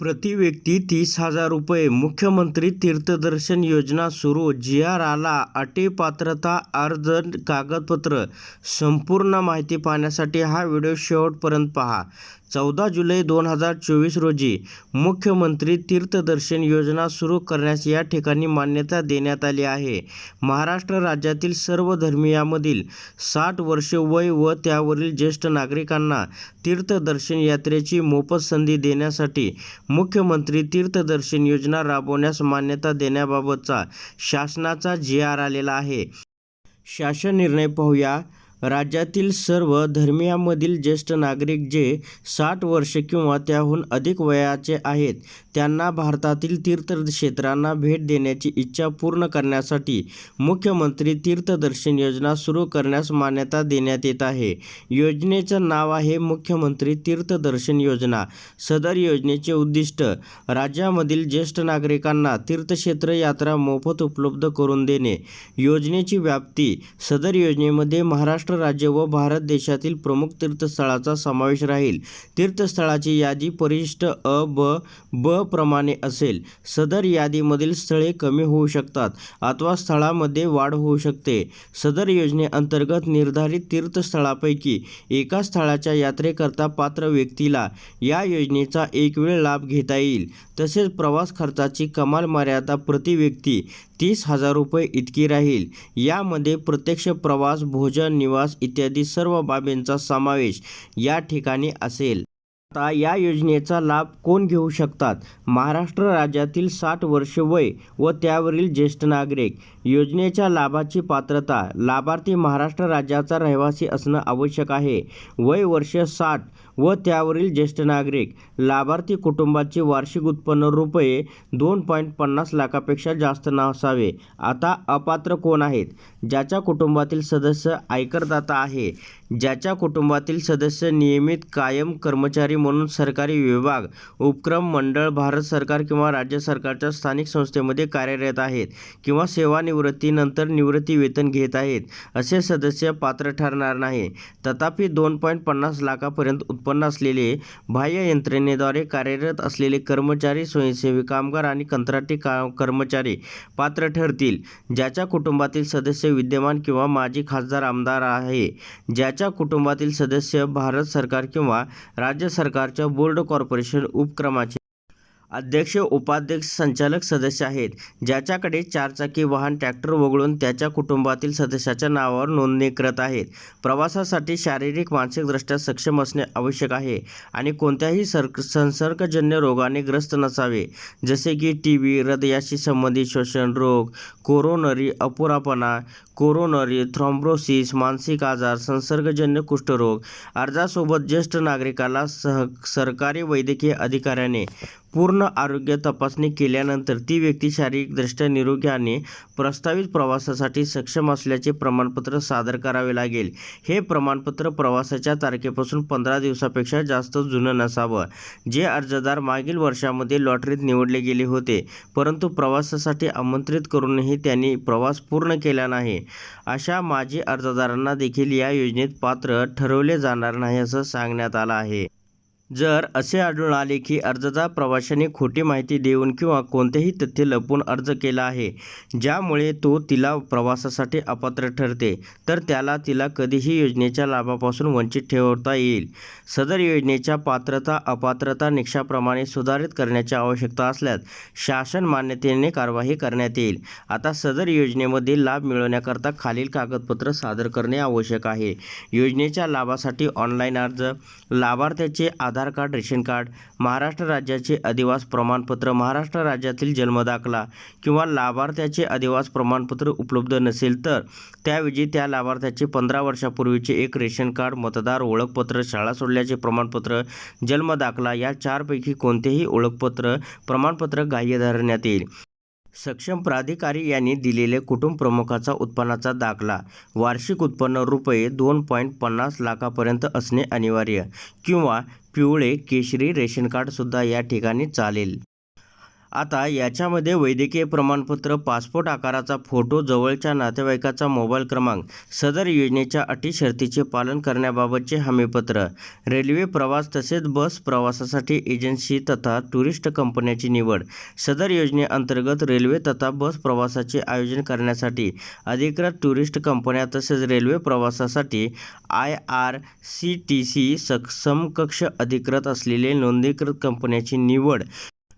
प्रति व्यक्ती तीस हजार रुपये. मुख्यमंत्री तीर्थदर्शन योजना सुरू जी आर आला अटी पात्रता अर्ज कागदपत्र. संपूर्ण माहिती पाहण्यासाठी हा व्हिडिओ शेवटपर्यंत पहा. चौदा जुलै दोन हजार चोवीस रोजी मुख्यमंत्री तीर्थदर्शन योजना सुरू करण्यास या ठिकाणी मान्यता देण्यात आली आहे. महाराष्ट्र राज्यातील सर्व धर्मियामधील साठ वर्षे वय व त्यावरील ज्येष्ठ नागरिकांना तीर्थदर्शन यात्रेची मोफत संधी देण्यासाठी मुख्यमंत्री तीर्थदर्शन योजना राबवण्यास मान्यता देण्याबाबतचा शासनाचा जी आर आलेला आहे. शासन निर्णय पाहूया. राज्यातील सर्व धर्मियांमधील ज्येष्ठ नागरिक जे साठ वर्ष किंवा त्याहून अधिक वयाचे आहेत त्यांना भारतातील तीर्थक्षेत्रांना भेट देण्याची इच्छा पूर्ण करण्यासाठी मुख्यमंत्री तीर्थदर्शन योजना सुरू करण्यास मान्यता देण्यात येत आहे. योजनेचं नाव आहे मुख्यमंत्री तीर्थदर्शन योजना. सदर योजनेचे उद्दिष्ट राज्यामधील ज्येष्ठ नागरिकांना तीर्थक्षेत्र यात्रा मोफत उपलब्ध करून देणे. योजनेची व्याप्ती सदर योजनेमध्ये महाराष्ट्र राज्य व भारत देशातील प्रमुख तीर्थस्थळाचा समावेश राहील. तीर्थस्थळाची यादी परिशिष्ट अ ब ब प्रमाणे असेल सदर यादीमधील स्थळे कमी होऊ शकतात अथवा स्थळामध्ये वाढ होऊ शकते. सदर योजनेअंतर्गत निर्धारित तीर्थस्थळापैकी एका स्थळाच्या यात्रेकरता पात्र व्यक्तीला या योजनेचा एक वेळ लाभ घेता येईल. तसेच प्रवास खर्चाची कमाल मर्यादा प्रति व्यक्ती तीस हजार रुपये इतकी राहील. यामध्ये प्रत्यक्ष प्रवास भोजन निवास इत्यादी सर्व बाबींचा समावेश या ठिकाणी असेल. आता या योजनेचा लाभ कोण घेऊ शकतात? महाराष्ट्र राज्यातील साठ वर्ष वय व त्यावरील ज्येष्ठ नागरिक. योजनेच्या लाभाची पात्रता लाभार्थी महाराष्ट्र राज्याचा रहिवासी असणं आवश्यक आहे. वय वर्ष साठ व त्यावरील ज्येष्ठ नागरिक लाभार्थी कुटुंबाचे वार्षिक उत्पन्न रुपये दोन पॉईंट पन्नास लाखापेक्षा जास्त नसावे. आता अपात्र कोण आहेत? ज्याच्या कुटुंबातील सदस्य आयकरदाता आहे ज्याच्या कुटुंबातील सदस्य नियमित कायम कर्मचारी म्हणून सरकारी विभाग उपक्रम मंडळ भारत सरकार किंवा राज्य सरकारच्या स्थानिक संस्थेमध्ये कार्यरत आहेत किंवा सेवानिवृत्तीनंतर निवृत्ती वेतन घेत आहेत असे सदस्य पात्र ठरणार नाही. तथापि दोन पॉईंट पन्नास लाखापर्यंत उत्पन्न असलेले बाह्य यंत्रणेद्वारे कार्यरत असलेले कर्मचारी स्वयंसेवी कामगार आणि कंत्राटी का कर्मचारी पात्र ठरतील ज्याच्या कुटुंबातील सदस्य विद्यमान किंवा माजी खासदार आमदार आहे ज्याच्या कुटुंबातील सदस्य भारत सरकार किंवा राज्य सरकारच्या बोर्ड कॉर्पोरेशन उपक्रमाचे अध्यक्ष उपाध्यक्ष संचालक सदस्य आहेत ज्याच्याकडे चारचाकी वाहन ट्रॅक्टर वगळून त्याच्या कुटुंबातील सदस्याच्या नावावर नोंदणी करत आहेत. प्रवासासाठी शारीरिक मानसिकदृष्ट्या सक्षम असणे आवश्यक आहे आणि कोणत्याही सर संसर्गजन्य रोगाने ग्रस्त नसावे. जसे की टी बी हृदयाशी संबंधित श्वसन रोग कोरोनरी अपुरापणा कोरोनरी थ्रॉम्ब्रोसिस मानसिक आजार संसर्गजन्य कुष्ठरोग अर्जासोबत ज्येष्ठ नागरिकाला सह सरकारी वैद्यकीय अधिकाऱ्याने पूर्ण आरोग्य तपासणी केल्यानंतर ती व्यक्ती शारीरिकदृष्ट्या निरोगी आणि प्रस्तावित प्रवासासाठी सक्षम असल्याचे प्रमाणपत्र सादर करावे लागेल. हे प्रमाणपत्र प्रवासाच्या तारखेपासून पंधरा दिवसापेक्षा जास्त जुनं नसावं. जे अर्जदार मागील वर्षामध्ये लॉटरीत निवडले गेले होते परंतु प्रवासासाठी आमंत्रित करूनही त्यांनी प्रवास पूर्ण केला नाही. अशा माजी अर्जदारांना देखील या योजनेत पात्र ठरवले जाणार नाही असं सांगण्यात आलं आहे. जर असे आढळून आले की अर्जदार प्रवाशाने खोटी माहिती देऊन किंवा कोणतेही तथ्य लपवून अर्ज केला आहे ज्यामुळे तो तिला प्रवासासाठी अपात्र ठरते तर त्याला तिला कधीही योजनेच्या लाभापासून वंचित ठेवता येईल. सदर योजनेच्या पात्रता अपात्रता निकषाप्रमाणे सुधारित करण्याची आवश्यकता असल्यास शासन मान्यतेने कारवाई करण्यात येईल. आता सदर योजनेमध्ये लाभ मिळवण्याकरता खालील कागदपत्र सादर करणे आवश्यक आहे. योजनेच्या लाभासाठी ऑनलाईन अर्ज लाभार्थ्याचे Aadhaar Aadhaar card ration card Maharashtra राज्याचे अधिवास प्रमाणपत्र महाराष्ट्र राज्यातील जन्मदाखला किंवा लाभार्थ्याचे अधिवास प्रमाणपत्र उपलब्ध नसेल तर त्याऐवजी त्या लाभार्थ्याचे पंधरा वर्षापूर्वीचे एक रेशन कार्ड मतदार ओळखपत्र शाळा सोडल्याचे प्रमाणपत्र जन्मदाखला या चारपैकी कोणतेही ओळखपत्र प्रमाणपत्र ग्राह्य धरण्यात येईल. सक्षम प्राधिकारी यांनी दिलेले कुटुंब प्रमुखाचा उत्पन्नाचा दाखला वार्षिक उत्पन्न रुपये दोन पॉईंट पन्नास लाखापर्यंत असणे अनिवार्य किंवा पिवळे केशरी रेशन कार्डसुद्धा या ठिकाणी चालेल. आता याच्यामध्ये वैद्यकीय प्रमाणपत्र पासपोर्ट आकाराचा फोटो जवळच्या नातेवाईकाचा मोबाईल क्रमांक सदर योजनेच्या अटी शर्तीचे पालन करण्याबाबतचे हमीपत्र रेल्वे प्रवास तसेच बस प्रवासासाठी एजन्सी तथा टुरिस्ट कंपन्याची निवड सदर योजनेअंतर्गत रेल्वे तथा बस प्रवासाचे आयोजन करण्यासाठी अधिकृत टुरिस्ट कंपन्या तसेच रेल्वे प्रवासासाठी I R C T C समकक्ष अधिकृत असलेले नोंदणीकृत कंपन्याची निवड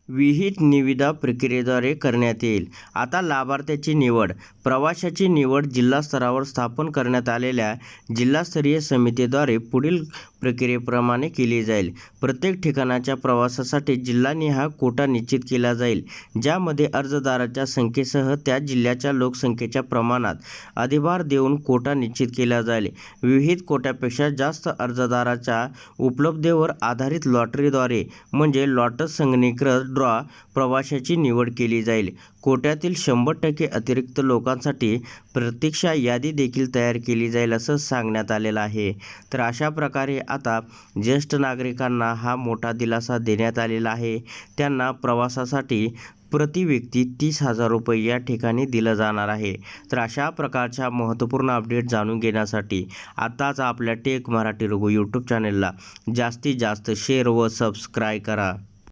विहित निविदा प्रक्रियेद्वारे करण्यात येईल. आता लाभार्थ्याची निवड. प्रवाशाची निवड जिल्हा स्तरावर स्थापन करण्यात आलेल्या जिल्हास्तरीय समितीद्वारे पुढील प्रक्रियेप्रमाणे केली जाईल. प्रत्येक ठिकाणाच्या प्रवासासाठी जिल्हानिहाय कोटा निश्चित केला जाईल ज्यामध्ये अर्जदाराच्या संख्येसह त्या जिल्ह्याच्या लोकसंख्येच्या प्रमाणात अधिभार देऊन कोटा निश्चित केला जाईल. विविध कोट्यापेक्षा जास्त अर्जदाराच्या उपलब्धतेवर आधारित लॉटरीद्वारे म्हणजे लॉटस संगणीकृत ड्रॉ प्रवाशाची निवड केली जाईल. कोट्यातील शंभर टक्के अतिरिक्त लोकांसाठी प्रतीक्षा यादी देखील तयार केली जाईल असं सांगण्यात आलेलं आहे. तर अशा प्रकारे आता ज्येष्ठ नागरिकांना हा मोठा दिलासा देण्यात आलेला आहे. त्यांना प्रवासासाठी प्रति व्यक्ती तीस हजार रुपये या ठिकाणी दिलं जाणार आहे. तर अशा प्रकारच्या महत्त्वपूर्ण अपडेट जाणून घेण्यासाठी आत्ताच आपल्या टेक मराठी रघु यूट्यूब चॅनलला जास्तीत जास्त शेअर व सबस्क्राईब करा.